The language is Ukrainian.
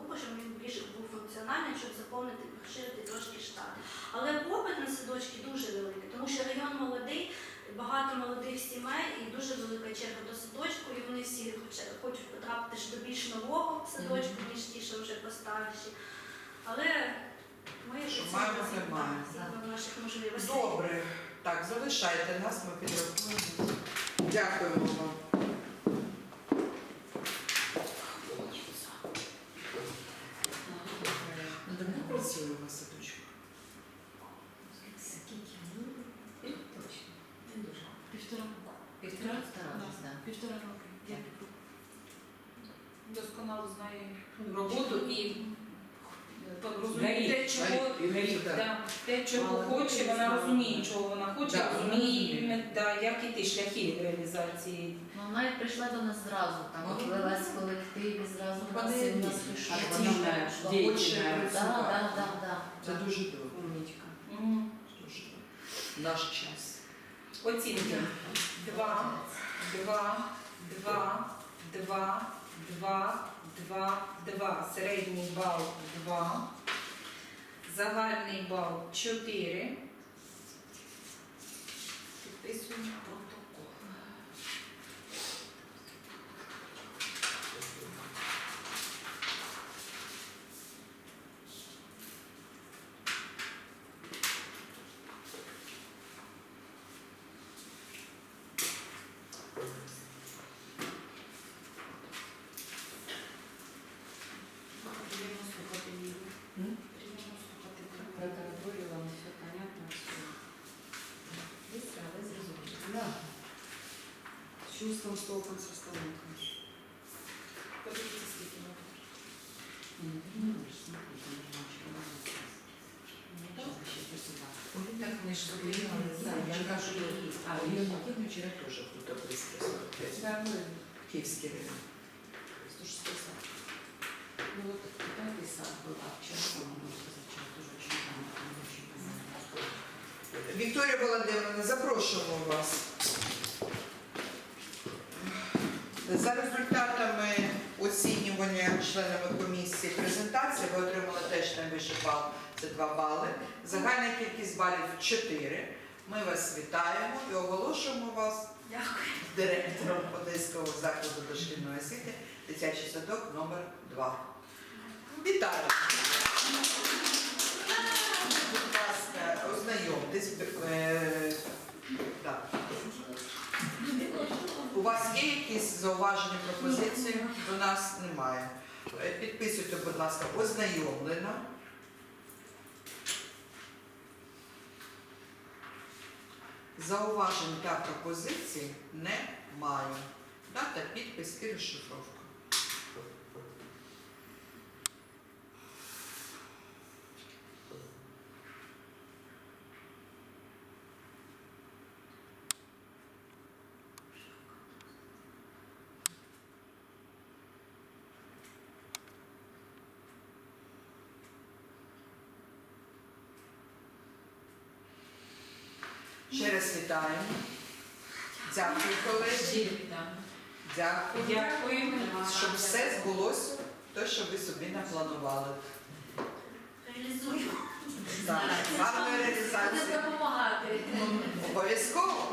групу, щоб він більш був функціональний, щоб заповнити, розширити трошки штат. Але попит на садочки дуже великий, тому що район молодий, багато молодих сімей і дуже велика черга до садочку, і вони всі хочуть потрапити ж до більш нового садочку, ніж ті, що вже постарші. Але ми згідно наших можливостей. Добре. Так, залишайте нас, ми підрахуємо. Дякуємо вам. Досконало знає роботу і розуміє те, чого, да. те, чого хоче, вона розуміє, чого вона хоче, Да, вона розуміє, да, як іти шляхи реалізації. Ну, вона як прийшла до нас зразу, там Ну, влилась в колектив і зразу Вона нас і в нас активна, активна, Вона діяльна, хоче. Да, да, да, да. Це дуже добре. Умнічка. Мгм. Дуже добре. Наш час. Оцінки. Два, два, два, два, два, два, два. Середній бал два. Загальний бал чотири. Підписуємо протокол. С чувством, с толком, со столом. Подивіться, скільки. Так ми ж зупиняли. Я кажу, А, Макіновича теж тут близько. Да, ну, Київський район. 106 сад. Ну вот пятый сад был, а вчера, по-моему, позавчера тоже очень рано, понятно. Вікторія Володимирівна, запрошуємо вас. За результатами оцінювання членами комісії презентації ви отримали теж найвищий бал, це 2 бали. Загальна кількість балів 4. Ми вас вітаємо і оголошуємо вас Дякую. директором Одеського закладу дошкільної освіти дитячий садок номер 2 Вітаю! Будь ласка, ознайомтесь. Е, так. У вас є якісь зауваження, пропозиції? До нас немає. Е, Підписуйте, будь ласка, ознайомлено. Зауважень та пропозицій немає. Дата, підпис і розшифровка. Ще раз вітаємо. Дякую, колеги. Дякую. Дякую. Щоб все збулося, те, що ви собі напланували. Гарної Буде допомагати. Обов'язково.